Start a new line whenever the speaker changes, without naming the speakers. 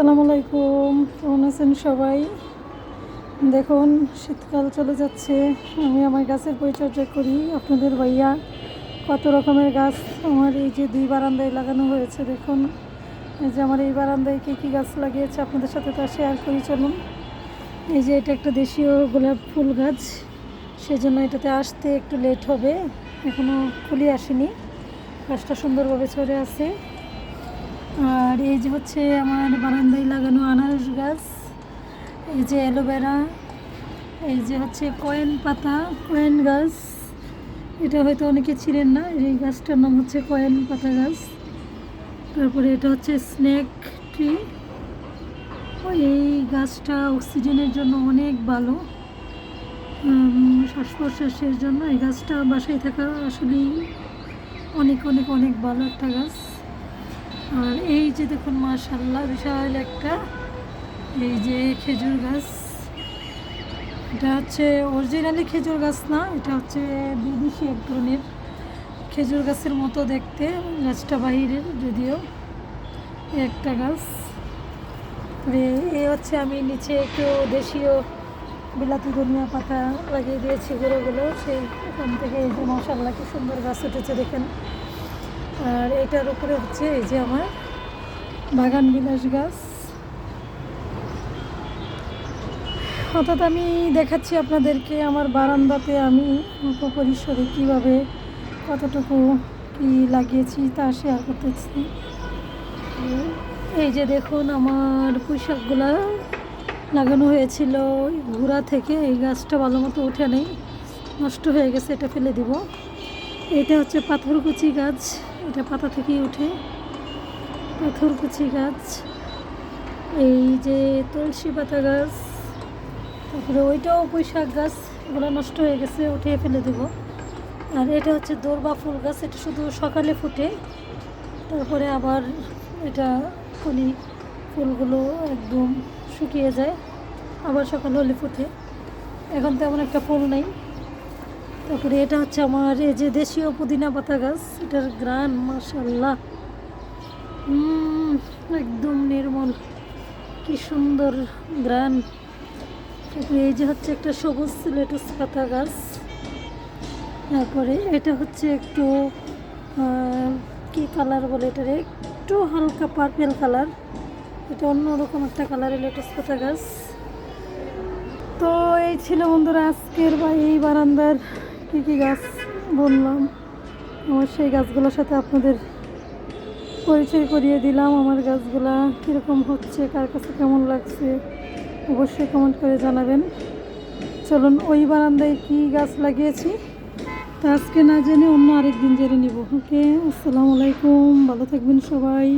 আসসালামু আলাইকুম। কেমন আছেন সবাই? দেখুন, শীতকাল চলে যাচ্ছে। আমি আমার গাছের পরিচর্যা করি। আপনাদের ভাইয়া, কত রকমের গাছ? আমার এই যে দুই বারান্দায় লাগানো হয়েছে, দেখুন। এই যে আমার এই বারান্দায় কী কী গাছ লাগিয়েছে, আপনাদের সাথে তা শেয়ার করি, চলুন। এই যে এটা একটা দেশীয় গোলাপ ফুল গাছ। সেজন্য এটাতে আসতে একটু লেট হবে। এখনও ফুলি আসেনি। গাছটা সুন্দরভাবে ছড়ে আছে। আর এই যে হচ্ছে আমার বারান্দায় লাগানো আনারস গাছ, এই যে অ্যালোভেরা এই যে হচ্ছে কয়েন পাতা কয়েন গাছ। এটা হয়তো অনেকে ছিলেন না, এই গাছটার নাম হচ্ছে কয়েন পাতা গাছ। তারপরে এটা হচ্ছে স্নেক ট্রি এই গাছটা অক্সিজেনের জন্য অনেক ভালো। শ্বাস প্রশ্বাসের জন্য এই গাছটা বাসায় থাকা আসলেই অনেক অনেক অনেক ভালো একটা গাছ। আর এই যে দেখুন মাশাল্লাহ বিশাল একটা, এই যে খেজুর গাছ। এটা হচ্ছে অরিজিনালি খেজুর গাছ না, এটা হচ্ছে বিদেশি এক ধরনের খেজুর গাছের মতো দেখতে, গাছটা বাহিরের যদিও একটা গাছ। এই হচ্ছে আমি নিচে একটু দেশীয় বিলাতি ধনিয়া পাতা লাগিয়ে দিয়েছি গুঁড়োগুলো, সেই ওখান থেকে এই যে মশাল্লা কি সুন্দর গাছ উঠেছে দেখেন। আর এটার উপরে হচ্ছে এই যে আমার বাগান বিলাস গাছ। অর্থাৎ আমি দেখাচ্ছি আপনাদেরকে আমার বারান্দাতে আমি অল্প পরিসরে কীভাবে কতটুকু কি লাগিয়েছি তা শেয়ার করতেছি। এই যে দেখুন আমার পুঁইশাকগুলা লাগানো হয়েছিল। ঘোড়া থেকে এই গাছটা ভালো মতো ওঠে নেই। নষ্ট হয়ে গেছে, এটা ফেলে দিব। এটা হচ্ছে পাথরকুচি গাছ। এটা পাতা থেকেই উঠে পাথরকুচি গাছ। এই যে তুলসী পাতা গাছ। তারপরে ওইটাও পুঁইশাক গাছ। এগুলো নষ্ট হয়ে গেছে, উঠিয়ে ফেলে দেব। আর এটা হচ্ছে দোরবা ফুল গাছ। এটা শুধু সকালে ফুটে। তারপরে আবার এটা কলি ফুলগুলো একদম শুকিয়ে যায়। আবার সকাল হলে ফুটে। এখন তেমন একটা ফুল নেই। তারপরে এটা হচ্ছে আমার এই যে দেশীয় পুদিনা পাতা গাছ এটার গ্রান মাশাল্লাহ উম, একদম নির্মল। কি সুন্দর গ্রান। তারপরে এই যে হচ্ছে একটা সবুজ লেটুস পাতা গাছ। তারপরে এটা হচ্ছে একটু কি কালার বলে এটারে? একটু হালকা পার্পেল কালার। এটা অন্যরকম একটা কালারের লেটুস পাতা গাছ। তো এই ছিল বন্ধুরা আজকের বা এই বারান্দার কী কী গাছ বললাম আমার সেই গাছগুলোর সাথে আপনাদের পরিচয় করিয়ে দিলাম, আমার গাছগুলা কীরকম হচ্ছে, কার কাছে কেমন লাগছে, অবশ্যই কমেন্ট করে জানাবেন। চলুন, ওই বারান্দায় কী গাছ লাগিয়েছি? তা আজকে না জেনে অন্য আরেকদিন জেনে নিব। ওকে, আসসালামু আলাইকুম, ভালো থাকবেন সবাই।